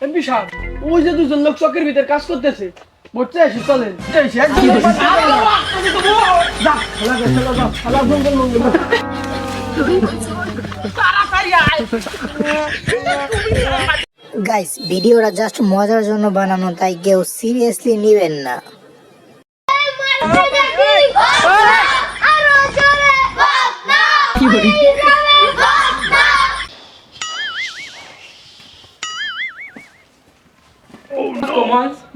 MP সাহেব ওই যে দুজন লোক চকের ভিতরে কাজ করতেছে। মরতে আসি চলেন গাইস ভিডিওটা জাস্ট মজার জন্য বানানো তাই কেউ সিরিয়াসলি নেবেন না।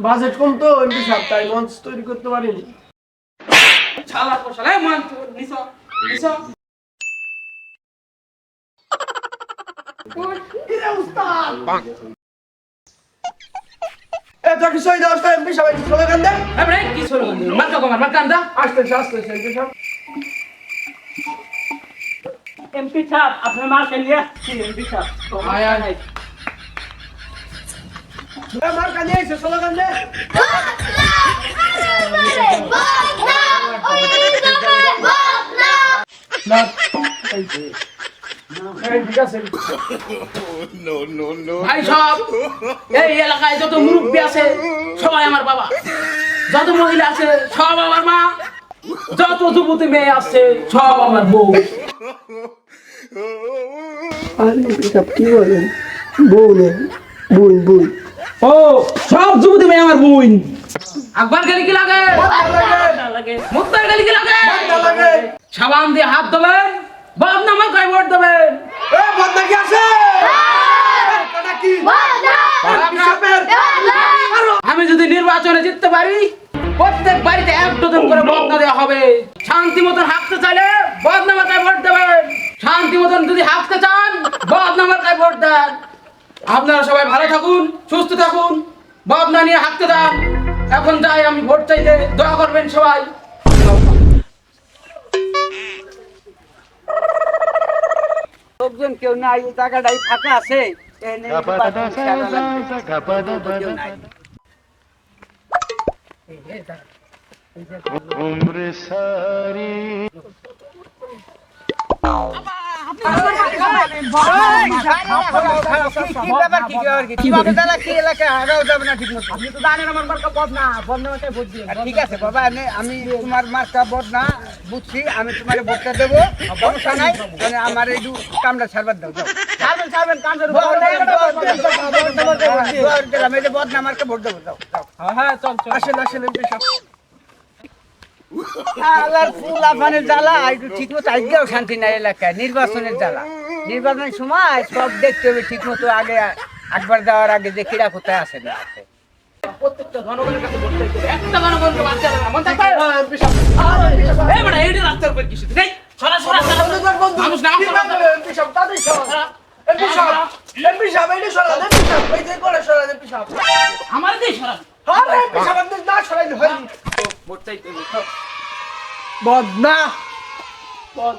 বাজেট কম তো এমপি সাহেব তাই মঞ্চ তৈরি করতে পারিনি। শালা তো শালা এই মান নিছ নিছ এমপি সাহেব আপনার মাকে নিয়ে আসছি এমপি সাহেব আয় আয় এ মার কানে এসে চলে এই এলাকায় যত মুরব্বী আছে সবাই আমার বাবা। যত মহিলা আছে সব আমার মা। যত যুবতী মেয়ে আছে সব আমার বউ। আরে এমপি সাহেব কি বলেন? বউ নেই বুই বুই ও সব যুবতী মেয়ে আমার বোন। আকবর গেলে কি লাগে? লাগে মুক্তার গেলে কি লাগে? লাগে সাবান দিয়ে হাত দেবেন বদনামা কয় ভোট দেবেন এ বদনা কি আছে? আমি যদি নির্বাচনে জিততে পারি প্রত্যেক বাড়িতে এক ডজন করে বদনা দেওয়া হবে। শান্তি মতন হাঁকতে চাইলে বদনামাকায় ভোট দেবেন। শান্তি মতন যদি হাঁকতে চান বদনামাকায় ভোট দেন। আপনারা সবাই ভালো থাকুন সুস্থ থাকুন বদনা নিয়ে হাঁটতে দেন এখন যাই আমি ভোট চাইতে দোয়া করবেন সবাই। লোকজন কেউ নাই এই জায়গাটাই ফাঁকা আছে। এনে নির্বাচন ঠিক আছে বাবা আমি তোমার মার্কা বদনা বুঝছি আমি তোমার ভোটটা দেবো সমস্যা নাই মানে আমার এই কামটা দাও যাও ছাড়বেন ছাড়বেন ভোট দেবো? যাও হ্যাঁ চল চল। আসেন আসেন আল্লাহর ফুল আফানের জ্বালা একটু ঠিক মতো আজকেও শান্তি নাই এলাকায় নির্বাচনের জ্বালা নির্বাচনের সময় সব দেখতে হবে ঠিক মতো আগে একবার দেওয়ার আগে যে কিরা কোথায় আছে না আছে প্রত্যেকটা জনগণের কাছে ভোট হবে। একটা জনগণকে বাদ দেওয়া মন থাকবে? এই বেটা, এইটা রাস্তার উপর কিসে? এই, সরা, সরা, সরা, সরা। মানুষ না, সরা এইটা সরা এই যে করে সরা আমার সরা। সরাইলে হয়নি ভোট চাইতে। বদনা বদ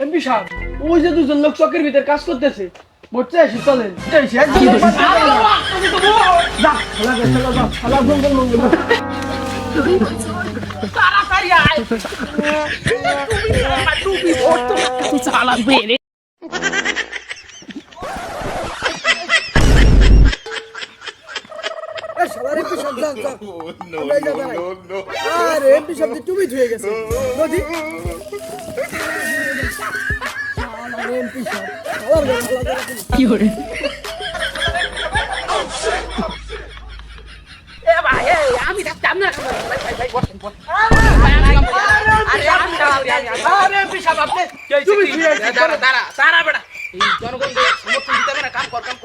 এমপি সাহেব ওই যে দুজন লোক চকের ভিতরে কাজ করতেছে। মরতে আসি চলেন এসে একদম যা খেলা কর, খেলা যাও আরে এমপি সাহেব যে ধুয়ে গেছে। নদী। কাম করি। আমি কাম করি, আমি-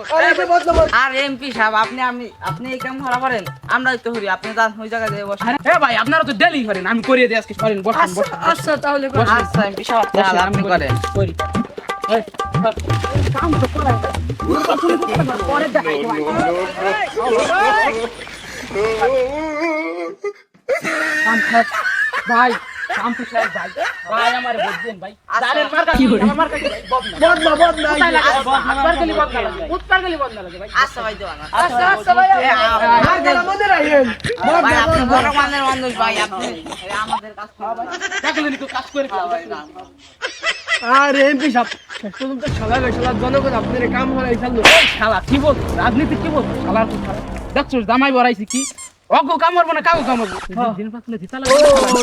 আরে যে বদনা আর এমপি সাহেব আপনি আমি আপনি এই কাম করা পারেন আমরাই তো করি আপনি যান ওই জায়গায় যেয়ে বসেন। এ ভাই, আপনারা তো ডেলি করেন, আমি করিয়ে দিই আজকে, সরেন, বসেন, বসেন। আচ্ছা তাহলে আচ্ছা এমপি সাহেব বসেন, আপনি করেন। করি। কাম তো হবে, পরে দেখাই। ভাই কাম সাহেব ভাই। ভাই আমার ভোট ভাই। জানেন মার্কা কি আমার মার্কা কি বদনা বদনা বদনা কোথায় লাগে আকবার গলি বদনা লাগে উত্তর গলি বদনা লাগে ভাই। আচ্ছা ভাই দেওয়ান আচ্ছা আচ্ছা ভাই আর গেল আমাদের আইয়েন ভাই আপনি বড় মানের মানুষ ভাই আপনি আমাদের কাছ থেকে দেখলেন একটু কাজ করে ভাই আরে এমপি সাহেব শেষ পর্যন্ত শালা গো শালা জনগণ আপনার কাম হলাই চাললো শালা কি বল? রাজনীতি কি বল? শালা শালা দেখছ জামাই বড়াইছি কি? অগো কামড়বো না কাগো কামড়বো দিন পাতলে দিতা ও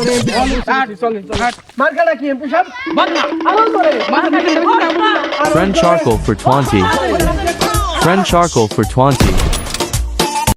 রে চলে চলে মার্কাটা কি এমপি সাহেব? বদনা আরও করে। মাথা কেটে আরও Friend করে। Charcoal for 20. Friend Charcoal for 20.